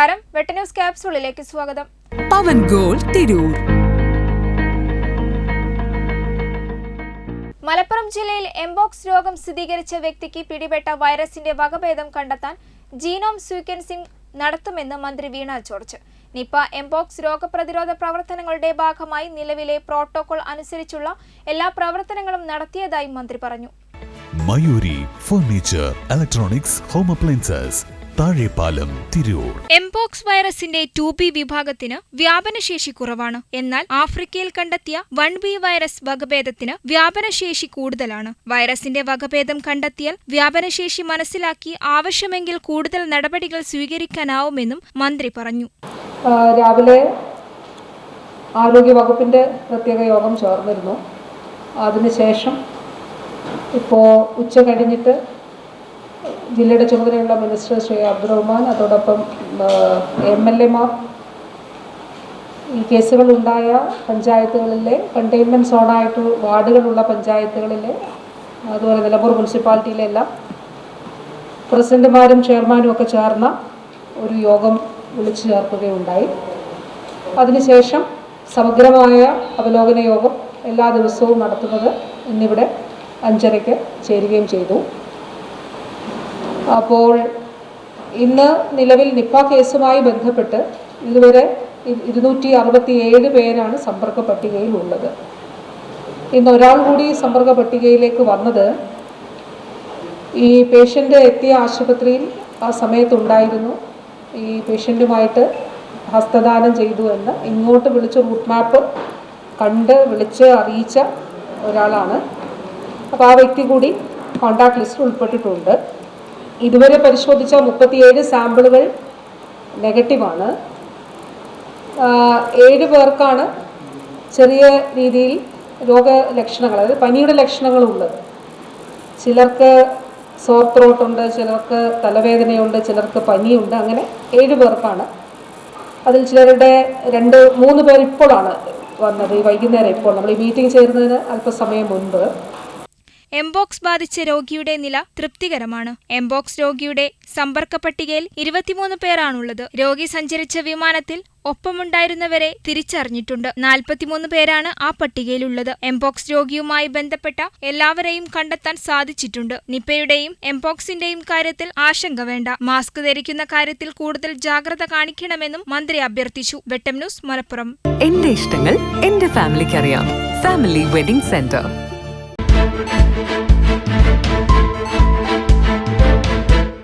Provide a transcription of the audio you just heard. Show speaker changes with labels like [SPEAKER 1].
[SPEAKER 1] നമസ്കാരം. വെട്ട ന്യൂസ് ക്യാപ്സൂളിലേക്ക് സ്വാഗതം.
[SPEAKER 2] പവൻ ഗോൾ തിരൂർ.
[SPEAKER 1] മലപ്പുറം ജില്ലയിൽ എംബോക്സ് രോഗം സ്ഥിരീകരിച്ച വ്യക്തിക്ക് പിടിപെട്ട വൈറസിന്റെ വകഭേദം കണ്ടെത്താൻ ജീനോം സീക്വൻസിംഗ് നടത്തുമെന്ന് മന്ത്രി വീണ ജോർജ്. നിപ എംബോക്സ് രോഗപ്രതിരോധ പ്രവർത്തനങ്ങളുടെ ഭാഗമായി നിലവിലെ പ്രോട്ടോകോൾ അനുസരിച്ചുള്ള എല്ലാ പ്രവർത്തനങ്ങളും നടത്തിയതായി മന്ത്രി പറഞ്ഞു.
[SPEAKER 3] Mayuri furniture electronics home appliances Thazhepalam Tirur.
[SPEAKER 1] Mpox വൈറസിന്റെ ടു ബി വിഭാഗത്തിന് വ്യാപനശേഷി കുറവാണ്. എന്നാൽ ആഫ്രിക്കയിൽ കണ്ടെത്തിയ വൺ ബി വൈറസ് വകഭേദത്തിന് വ്യാപനശേഷി കൂടുതലാണ്. വൈറസിന്റെ വകഭേദം കണ്ടെത്തിയാൽ വ്യാപനശേഷി മനസ്സിലാക്കി ആവശ്യമെങ്കിൽ കൂടുതൽ നടപടികൾ സ്വീകരിക്കാനാവുമെന്നും മന്ത്രി പറഞ്ഞു.
[SPEAKER 4] രാവിലെ ആരോഗ്യവകുപ്പിന്റെ പ്രത്യേക യോഗം ചേർന്നിരുന്നു. അതിനുശേഷം ഇപ്പോൾ ഉച്ച കഴിഞ്ഞിട്ട് ജില്ലയുടെ ചുമതലയുള്ള മിനിസ്റ്റർ ശ്രീ അബ്ദുറഹ്മാൻ അതോടൊപ്പം എം എൽ എമാർ. ഈ കേസുകളുണ്ടായ പഞ്ചായത്തുകളിലെ കണ്ടെയ്ൻമെന്റ് സോണായിട്ട് വാർഡുകളുള്ള പഞ്ചായത്തുകളിലെ അതുപോലെ നിലമ്പൂർ മുനിസിപ്പാലിറ്റിയിലെല്ലാം പ്രസിഡന്റുമാരും ചെയർമാനും ഒക്കെ ചേർന്ന ഒരു യോഗം വിളിച്ചു ചേർക്കുകയുണ്ടായി. അതിനുശേഷം സമഗ്രമായ അവലോകന യോഗം എല്ലാ ദിവസവും നടത്തുന്നത് ഇന്നിവിടെ അഞ്ചരയ്ക്ക് ചേരുകയും ചെയ്തു. അപ്പോൾ ഇന്ന് നിലവിൽ നിപ്പ കേസുമായി ബന്ധപ്പെട്ട് ഇതുവരെ ഇരുന്നൂറ്റി അറുപത്തി ഏഴ് പേരാണ് സമ്പർക്ക പട്ടികയിൽ ഉള്ളത് ഇന്ന് ഒരാൾ കൂടി സമ്പർക്ക പട്ടികയിലേക്ക് വന്നത് ഈ പേഷ്യന്റ് എത്തിയ ആശുപത്രിയിൽ ആ സമയത്തുണ്ടായിരുന്നു. ഈ പേഷ്യന്റുമായിട്ട് ഹസ്തദാനം ചെയ്തു എന്ന് ഇങ്ങോട്ട് വിളിച്ച് റൂട്ട് മാപ്പ് കണ്ട് വിളിച്ച് അറിയിച്ച ഒരാളാണ്. അപ്പോൾ ആ വ്യക്തി കൂടി കോണ്ടാക്ട് ലിസ്റ്റിൽ ഉൾപ്പെട്ടിട്ടുണ്ട്. ഇതുവരെ പരിശോധിച്ച മുപ്പത്തിയേഴ് സാമ്പിളുകൾ നെഗറ്റീവാണ്. ഏഴ് പേർക്കാണ് ചെറിയ രീതിയിൽ രോഗലക്ഷണങ്ങൾ അതായത് പനിയുടെ ലക്ഷണങ്ങളുള്ളത് ചിലർക്ക് സോർ ത്രോട്ട് ഉണ്ട് ചിലർക്ക് തലവേദനയുണ്ട് ചിലർക്ക് പനിയുണ്ട് അങ്ങനെ ഏഴ് പേർക്കാണ്. അതിൽ ചിലരുടെ രണ്ട് മൂന്ന് പേർ ഇപ്പോഴാണ് വന്നത് ഈ വൈകുന്നേരം ഇപ്പോൾ. നമ്മൾ ഈ മീറ്റിംഗ് ചേരുന്നതിന് അല്പസമയം മുൻപ്
[SPEAKER 1] എംബോക്സ് ബാധിച്ച രോഗിയുടെ നില തൃപ്തികരമാണ്. എംബോക്സ് രോഗിയുടെ സമ്പർക്ക പട്ടികയിൽ ഇരുപത്തിമൂന്ന് പേരാണുള്ളത്. രോഗി സഞ്ചരിച്ച വിമാനത്തിൽ ഒപ്പമുണ്ടായിരുന്നവരെ തിരിച്ചറിഞ്ഞിട്ടുണ്ട്. നാൽപ്പത്തിമൂന്ന് പേരാണ് ആ പട്ടികയിലുള്ളത്. എംബോക്സ് രോഗിയുമായി ബന്ധപ്പെട്ട എല്ലാവരെയും കണ്ടെത്താൻ സാധിച്ചിട്ടുണ്ട്. നിപ്പയുടെയും എംബോക്സിന്റെയും കാര്യത്തിൽ ആശങ്ക വേണ്ട. മാസ്ക് ധരിക്കുന്ന കാര്യത്തിൽ കൂടുതൽ ജാഗ്രത കാണിക്കണമെന്നും മന്ത്രി അഭ്യർത്ഥിച്ചു. വെട്ടം ന്യൂസ് മലപ്പുറം.
[SPEAKER 2] എന്റെ ഇഷ്ടങ്ങൾ എന്റെ ഫാമിലിക്ക് അറിയാം ഫാമിലി വെഡിംഗ് സെന്റർ.